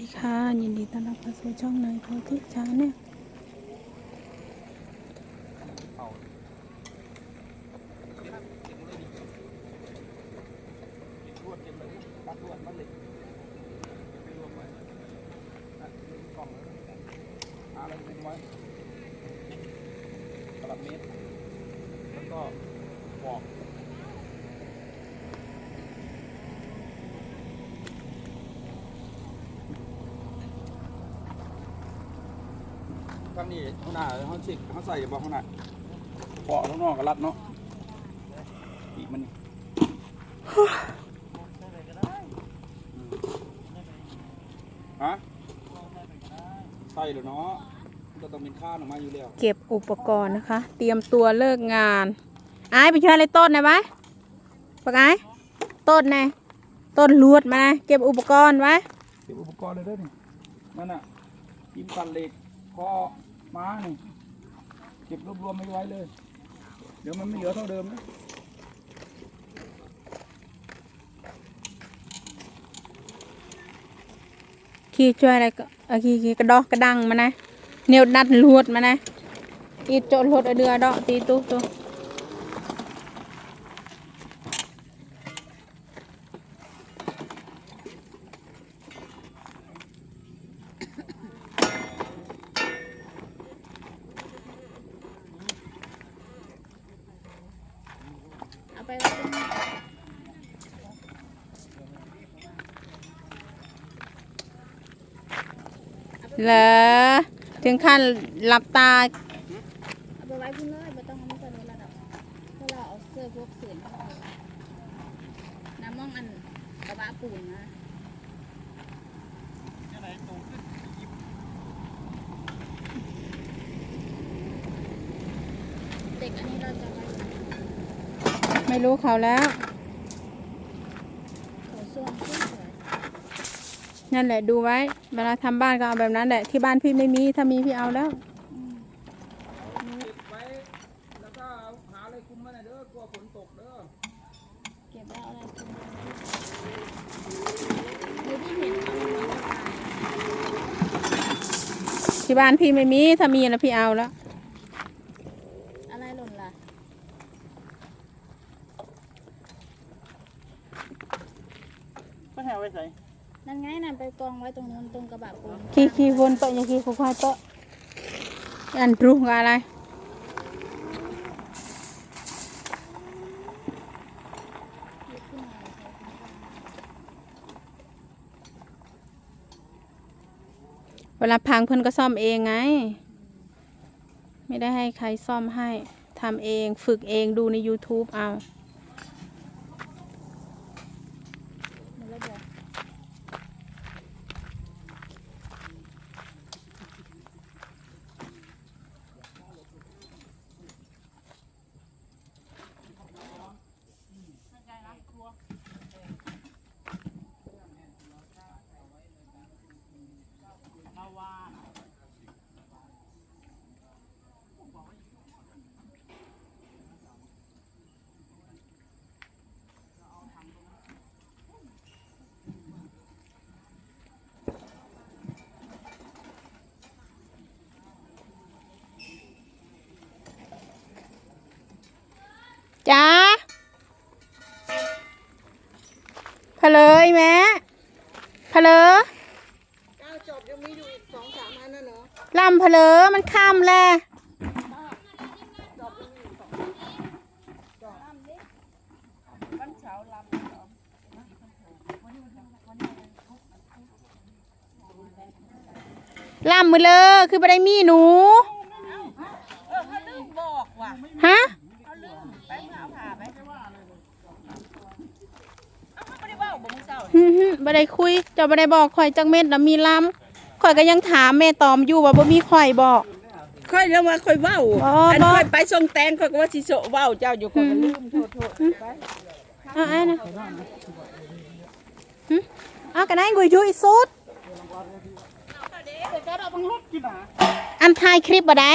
ดีค่ะ ยินดีต้อนรับเข้าสู่ช่องนายโพธิชาเนี่ยอะไรเป็นไว้ตลับเมตรแล้วก็บอก ข้างนี้ข้างหน้าเขาชิกเขาใส่บอกข้างหน้าเปาะข้างนอกก็รัดเนาะอีกมันนี่ฮะใช่เลยเนาะมันก็ต้องเป็นค่าออกมาอยู่แล้วเก็บอุปกรณ์นะคะ เตรียมตัวเลิกงานไอ้ายไปช่วยอะไรต้นนะไว้ปากไอ้ายต้นนะต้นลวดมานะเก็บอุปกรณ์ไว้เก็บอุปกรณ์เลยเด้วยนี่นั่นน่ะพิมพ์ตันเหล็กข้อ ม้านี่เก็บรวบรวมไม่ไว้เลย เดี๋ยวมันไม่เหลือเท่าเดิมนะขี่ช่วยอะไรก็อาขี่ขี่กระดอกกระดังมานะ เนียวดัดลวดมานะอีโจลวดเอเดือดอกตีตุ๊กตุ๊ก เอาไปไว้ตรงนี้ เหรอถึงขั้นหลับตาเอาไปไว้พุ่นเลยไม่ต้องเอามาใส่ในระดับเพราะเราเอาเสื้อพวกเสื่อนเข้าไปน้ำมองอันกระบะปูนนะเด็กอันนี้เราจะไว้ ไม่รู้เขาแล้ว โถส้วมสวย นั่นแหละดูไว้ เวลาทำบ้านก็เอาแบบนั้นแหละ ที่บ้านพี่ไม่มีถ้ามีพี่เอาแล้วๆอืมเก็บไว้แล้วก็หาอะไรคุมมาหน่อยเด้อกลัวฝนตกเด้อเก็บแล้วอะไรกินดูที่เห็นเอาไว้ระบายที่บ้านพี่ไม่มีถ้ามีแล้วพี่เอาแล้วอะไรหล่นล่ะก็แหวไว้ใส่ นั่นไงนั่นไปกองไว้ตรงนู้นตรงกระบะปูนขี้ขี้วนเตะอย่าขี้ควายเตะอันรู้กับอะไรเวลาพังเพื่อนก็ซ่อมเองไง ไม่ได้ให้ใครซ่อมให้ทำเองฝึกเองดูใน YouTube เอา เพลยแม่เพลอก้าวจบยังมีอยู่อีกสองสามอันนะเนาะลำเพลอมันข้ามแลลำมือเลยคือบ่ได้มีหนู เออเขาลืมบอกว่ะฮะ เขาลืมไปเมื่อเอาผ่าไปเอาเขาไม่ได้ว่าบอกมึงเศร้า ฮึฮึบ่ได้คุยเจ้าบ่ได้บอกข่อยจังเม็ดแล้วมีลำข่อยก็ยังถามแม่ตอมอยู่ว่าบ่มีข่อยบอก ค่อยแล้วมาค่อยเว้าอ๋ออันบอกค่อยไปส่งแตงค่อยก็ว่าสิโซเว้าเจ้าอยู่คนก็ลืมโทษโทษไปอะไอ้นะหึเอ้าวกันได้กุยยุยสุดอันถ่ายคลิปบ่ได้